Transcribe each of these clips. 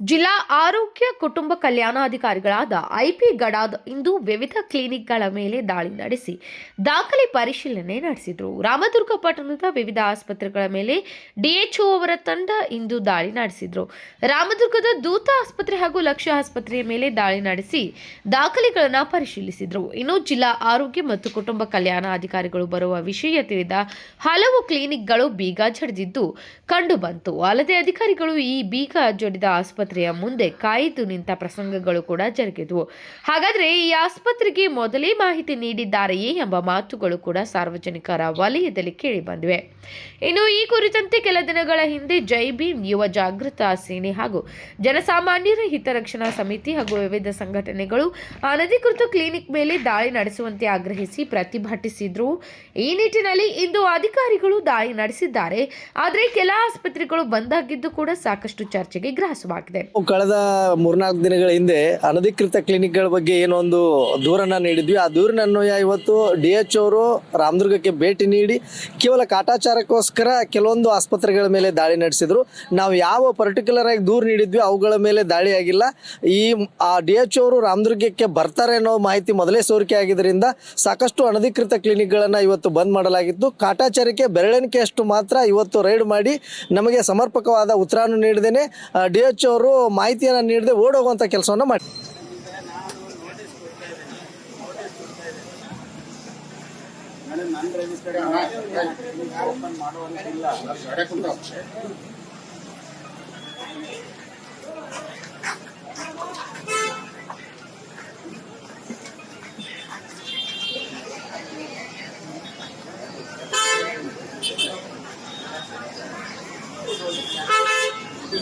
ಜಿಲ್ಲಾ ಆರೋಗ್ಯ ಕುಟುಂಬ ಕಲ್ಯಾಣಾಧಿಕಾರಿಗಳಾದ ಐಪಿ ಗಡಾದ್ ಇಂದು ವಿವಿಧ ಕ್ಲಿನಿಕ್ಗಳ ಮೇಲೆ ದಾಳಿ ನಡೆಸಿ ದಾಖಲೆ ಪರಿಶೀಲನೆ ನಡೆಸಿದರು. ರಾಮದುರ್ಗ ಪಟ್ಟಣದ ವಿವಿಧ ಆಸ್ಪತ್ರೆಗಳ ಮೇಲೆ ಡಿಎಚ್ಒ ಅವರ ತಂಡ ಇಂದು ದಾಳಿ ನಡೆಸಿದರು. ರಾಮದುರ್ಗದ ದೂತ ಆಸ್ಪತ್ರೆ ಹಾಗೂ ಲಕ್ಷ ಆಸ್ಪತ್ರೆಯ ಮೇಲೆ ದಾಳಿ ನಡೆಸಿ ದಾಖಲೆಗಳನ್ನು ಪರಿಶೀಲಿಸಿದರು. ಇನ್ನು ಜಿಲ್ಲಾ ಆರೋಗ್ಯ ಮತ್ತು ಕುಟುಂಬ ಕಲ್ಯಾಣ ಅಧಿಕಾರಿಗಳು ಬರುವ ವಿಷಯ ತಿಳಿದ ಹಲವು ಕ್ಲಿನಿಕ್ಗಳು ಬೀಗ ಜಡಿದಿದ್ದು ಕಂಡುಬಂತು ಅಲ್ಲದೆ ಅಧಿಕಾರಿಗಳು ಈ ಬೀಗ ಜಡಿದ ಆಸ್ಪತ್ರೆಯ ಮುಂದೆ ಕಾಯಿತು ನಿಂತ ಪ್ರಸಂಗಗಳು ಕೂಡ ಜರುಗಿದವು. ಹಾಗಾದ್ರೆ ಈ ಆಸ್ಪತ್ರೆಗೆ ಮೊದಲೇ ಮಾಹಿತಿ ನೀಡಿದ್ದಾರೆಯೇ ಎಂಬ ಮಾತುಗಳು ಕೂಡ ಸಾರ್ವಜನಿಕರ ವಲಯದಲ್ಲಿ ಕೇಳಿಬಂದಿವೆ ಇನ್ನು ಈ ಕುರಿತಂತೆ ಕೆಲ ದಿನಗಳ ಹಿಂದೆ ಜೈ ಭೀಮ್ ಯುವ ಜಾಗೃತ ಸೇನೆ ಹಾಗೂ ಜನಸಾಮಾನ್ಯರ ಹಿತರಕ್ಷಣಾ ಸಮಿತಿ ಹಾಗೂ ವಿವಿಧ ಸಂಘಟನೆಗಳು ಅನಧಿಕೃತ ಕ್ಲಿನಿಕ್ ಮೇಲೆ ದಾಳಿ ನಡೆಸುವಂತೆ ಆಗ್ರಹಿಸಿ ಪ್ರತಿಭಟಿಸಿದ್ರು. ಈ ನಿಟ್ಟಿನಲ್ಲಿ ಇಂದು ಅಧಿಕಾರಿಗಳು ದಾಳಿ ನಡೆಸಿದ್ದಾರೆ. ಆದರೆ ಕೆಲ ಆಸ್ಪತ್ರೆಗಳು ಬಂದಾಗಿದ್ದು ಕೂಡ ಸಾಕಷ್ಟು ಚರ್ಚೆಗೆ ಗ್ರಾಸವಾಗಿದೆ. ಕಳೆದ ಮೂರ್ನಾಲ್ಕು ದಿನಗಳ ಹಿಂದೆ ಅನಧಿಕೃತ ಕ್ಲಿನಿಕ್ಗಳ ಬಗ್ಗೆ ಏನೋ ಒಂದು ದೂರನ್ನ ನೀಡಿದ್ವಿ. ಆ ದೂರಿನ ಇವತ್ತು ಡಿ ಎಚ್ ಅವರು ರಾಮದುರ್ಗಕ್ಕೆ ಭೇಟಿ ನೀಡಿ ಕೇವಲ ಕಾಟಾಚಾರಕ್ಕೋಸ್ಕರ ಕೆಲವೊಂದು ಆಸ್ಪತ್ರೆಗಳ ಮೇಲೆ ದಾಳಿ ನಡೆಸಿದ್ರು. ನಾವು ಯಾವ ಪರ್ಟಿಕ್ಯುಲರ್ ಆಗಿ ದೂರು ನೀಡಿದ್ವಿ ಅವುಗಳ ಮೇಲೆ ದಾಳಿ ಆಗಿಲ್ಲ. ಈ ಆ ಡಿ ಎಚ್ ಅವರು ರಾಮದುರ್ಗಕ್ಕೆ ಬರ್ತಾರೆ ಅನ್ನೋ ಮಾಹಿತಿ ಮೊದಲೇ ಸೋರಿಕೆ ಆಗಿದ್ದರಿಂದ ಸಾಕಷ್ಟು ಅನಧಿಕೃತ ಕ್ಲಿನಿಕ್ಗಳನ್ನು ಇವತ್ತು ಬಂದ್ ಮಾಡಲಾಗಿತ್ತು. ಕಾಟಾಚಾರಕ್ಕೆ ಬೆರಳೆಣಿಕೆಯಷ್ಟು ಮಾತ್ರ ಇವತ್ತು ರೈಡ್ ಮಾಡಿ ನಮಗೆ ಸಮರ್ಪಕವಾದ ಉತ್ತರವನ್ನು ನೀಡಿದ್ದೇನೆ. ಡಿ ಎಚ್ ಅವರು ಮಾಹಿತಿಯನ್ನು ನೀಡದೆ ಓಡೋಗುವಂಥ ಕೆಲಸವನ್ನು ಮಾಡಿ. En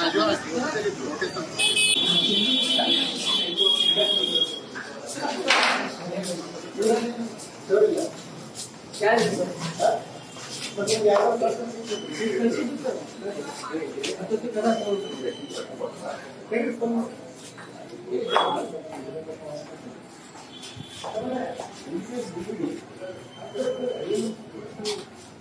ayuda ¿Qué es eso? Thank you.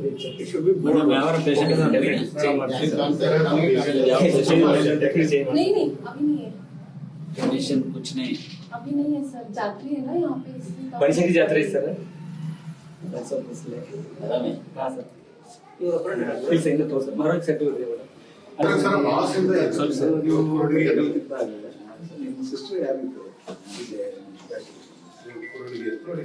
It should be madam ಯಾವ ಪೇಷಂಟ್ नहीं नहीं अभी नहीं है ಕಂಡೀಷನ್ कुछ नहीं अभी नहीं है सर जात्री है ना यहाँ पे इसलिए तो- ಬನಶಂಕರಿ ಜಾತ್ರೆ ಐತೆ ಸರ್ ಅದಾವೆ ಹಾಂ ಸರ್ ಇಲ್ಲ ಸರ್ ಇನ್ನೂ ತೋರಿಸ ಮರಕ್ಕೆ ಸೆಟ್ ಇದೆ ಮೇಡಮ್ ಸರ್ ಮಾಸಿಂದ ಸ್ವಲ್ಪ ಸರ್. ನೀವು ಹುಡುಗಿ ನಿಮ್ಮ ಸಿಸ್ಟರ್ ಯಾರಿದ್ರು ಹುಡುಗಿ ನೋಡಿ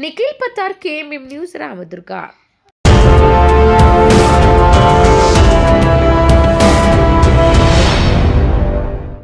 Nikhil Pattar KMM news Ramdurg